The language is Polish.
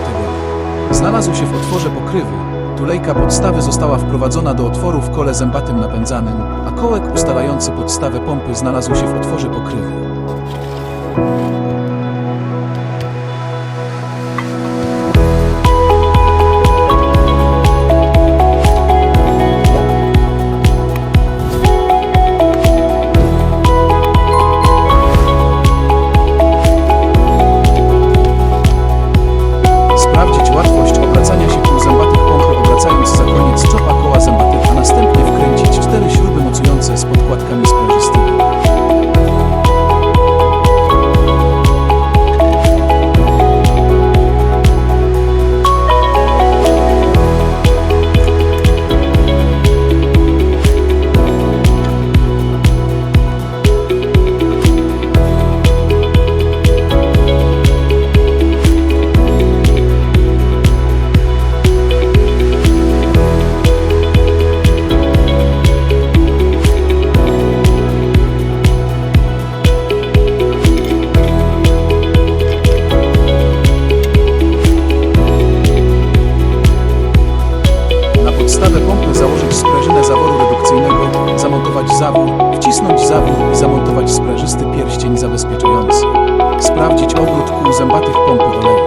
zębatego. Znalazł się w otworze pokrywy. Tulejka podstawy została wprowadzona do otworu w kole zębatym napędzanym, a kołek ustalający podstawę pompy znalazł się w otworze pokrywy. wcisnąć zawór i zamontować sprężysty pierścień zabezpieczający. Sprawdzić obrót kół zębatych pompy oleju.